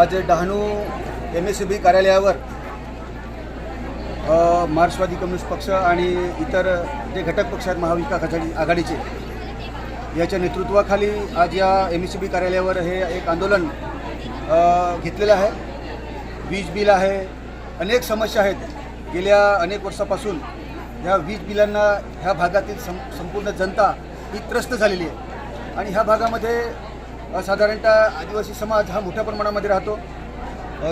आज Dahanu M S बी कार्यालयावर मार्क्सवादी कम्युनिस्ट पक्ष आणि इतर जे घटक पक्ष आहेत महाविकास आघाडीचे याच्या नेतृत्वाखाली आज या एम एस बी कार्यालयावर हे एक आंदोलन घेतलेलं आहे. वीज बिल आहे. अनेक समस्या आहेत. गेल्या अनेक वर्षापासून ह्या वीज बिलांना ह्या भागातील सं संपूर्ण जनता ही त्रस्त झालेली आहे. आणि ह्या भागामध्ये साधारणतः आदिवासी समाज हा मोठ्या प्रमाणामध्ये राहतो.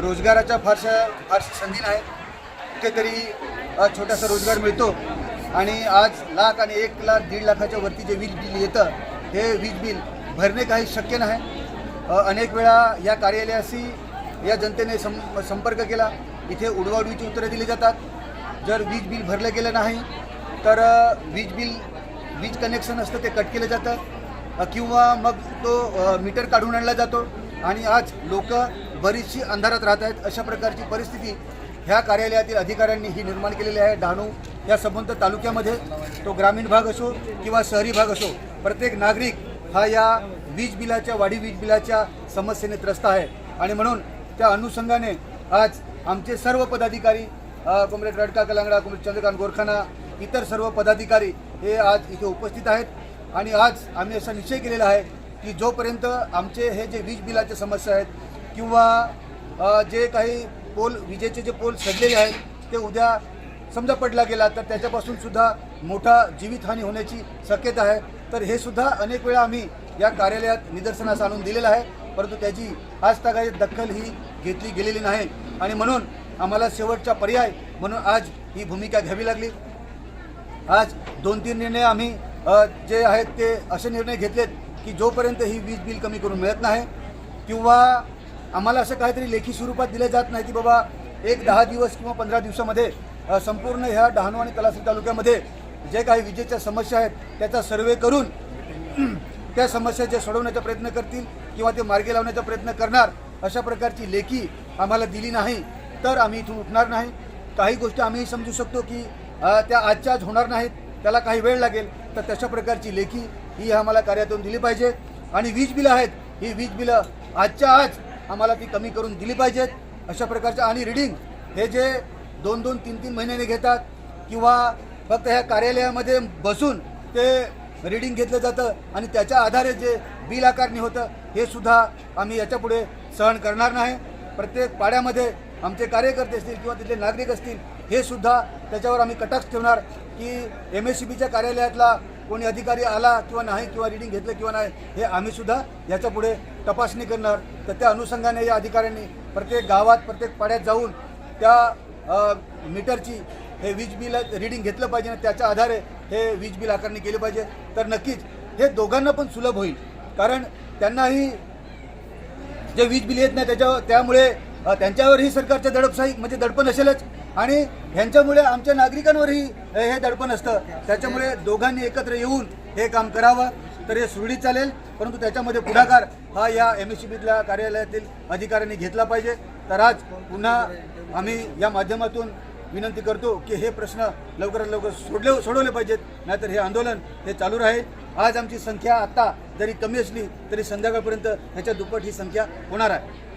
रोजगाराच्या फारशा फारशी संधी नाही. कुठेतरी छोटासा रोजगार मिळतो. आणि आज लाख आणि एक लाख दीड लाखाच्या वरती जे वीज बिल येतं हे वीज बिल भरणे काही शक्य नाही. अनेक वेळा या कार्यालयाशी या जनतेने सं संपर्क केला. इथे उडवाउडवीची उत्तरं दिली जातात. जर वीज बिल भरलं गेलं नाही तर वीज बिल वीज कनेक्शन असतं ते कट केलं जातं. किंवा मग तो मीटर काढून आणला जातो. आणि आज लोक बरीचशी अंधारात राहत आहेत. अशा प्रकारची परिस्थिती ह्या कार्यालयातील अधिकाऱ्यांनी ही निर्माण केलेली आहे. डहाणू या संबंध तालुक्यामध्ये तो ग्रामीण भाग असो किंवा शहरी भाग असो प्रत्येक नागरिक हा या वीज बिलाच्या वाढी वीज बिलाच्या समस्येने त्रस्त आहे. आणि म्हणून त्या अनुषंगाने आज आमचे सर्व पदाधिकारी कॉम्रेड रडका कलांगडा कॉम्रेड चंद्रकांत गोरखाना इतर सर्व पदाधिकारी हे आज इथे उपस्थित आहेत. आणि आज आम्ही असा निश्चय केलेला आहे की जोपर्यंत आमचे हे जे वीज बिलाच्या समस्या आहेत किंवा जे काही पोल विजेचे जे पोल सडलेले आहेत ते उद्या समजा पडला गेला तर त्याच्यापासून सुद्धा मोठा जीवितहानी होण्याची शक्यता आहे. तर हे सुद्धा अनेक वेळा आम्ही या कार्यालयात निदर्शनास आणून दिलेलं आहे. परंतु त्याची आज तगाई दखल ही घेतली गेलेली नाही. आणि म्हणून आम्हाला शेवटचा पर्याय म्हणून आज ही भूमिका घ्यावी लागली. आज दोन तीन निर्णय आम्ही जे आहेत ते असे निर्णय घेतलेत की जोपर्यंत ही वीज बिल कमी करून मिळत नाही किंवा आम्हाला असं काहीतरी लेखी स्वरूपात दिलं जात नाही की बाबा एक दहा दिवस किंवा पंधरा दिवसामध्ये संपूर्ण ह्या डहाणू आणि तलासरी तालुक्यामध्ये जे काही विजेच्या समस्या आहेत त्याचा सर्वे करून त्या समस्या जे सोडवण्याचा प्रयत्न करतील किंवा ते मार्गी लावण्याचा प्रयत्न करणार अशा प्रकारची लेखी आम्हाला दिली नाही तर आम्ही इथून उठणार नाही. काही गोष्टी आम्ही समजू शकतो की त्या आजच्या आज होणार नाहीत त्याला काही वेळ लागेल. तर तशा प्रकारची लेखी ही आम्हाला कार्यातून दिली पाहिजे. आणि वीज बिलं आहेत ही वीज बिलं आजच्या आज आम्हाला ती कमी करून दिली पाहिजेत. अशा प्रकारच्या आणि रिडिंग हे जे दोन दोन तीन तीन महिन्याने घेतात किंवा फक्त ह्या कार्यालयामध्ये बसून ते रिडिंग घेतलं जातं आणि त्याच्या आधारे जे बिल आकारणी होतं हे सुद्धा आम्ही याच्यापुढे सहन करणार नाही. प्रत्येक पाड्यामध्ये आमचे कार्यकर्ते असतील किंवा तिथले नागरिक असतील हे सुद्धा त्याच्यावर आम्ही कटाक्ष ठेवणार की एम एस सी बीच्या कार्यालयातला कोणी अधिकारी आला किंवा नाही किंवा रिडिंग घेतलं किंवा नाही हे आम्ही सुद्धा याच्यापुढे तपासणी करणार. तर त्या अनुषंगाने या अधिकाऱ्यांनी प्रत्येक गावात प्रत्येक पाड्यात जाऊन त्या मीटरची हे वीज बिल रिडिंग घेतलं पाहिजे आणि त्याच्या आधारे हे वीज बिल आकारणी केली पाहिजे. तर नक्कीच हे दोघांना पण सुलभ होईल. कारण त्यांनाही जे वीज बिल येत नाही त्याच्या त्यामुळे त्यांच्यावरही सरकारच्या दडपशाही म्हणजे दडपण असेलच. आणि ह्यांच्यामुळे आमच्या नागरिकांवरही हे दडपण असतं. त्याच्यामुळे दोघांनी एकत्र येऊन हे काम करावं. तर हे सुरळीत चालेल. परंतु त्याच्यामध्ये पुढाकार हा या एम एस सी बीतल्या कार्यालयातील अधिकाऱ्यांनी घेतला पाहिजे. तर आज पुन्हा आम्ही या माध्यमातून विनंती करतो की हे प्रश्न लवकरात लवकर सोडले सोडवले पाहिजेत. नाहीतर हे आंदोलन हे चालू राहील. आज आमची संख्या आत्ता जरी कमी असली तरी संध्याकाळपर्यंत ह्याच्या दुप्पट ही संख्या होणार आहे.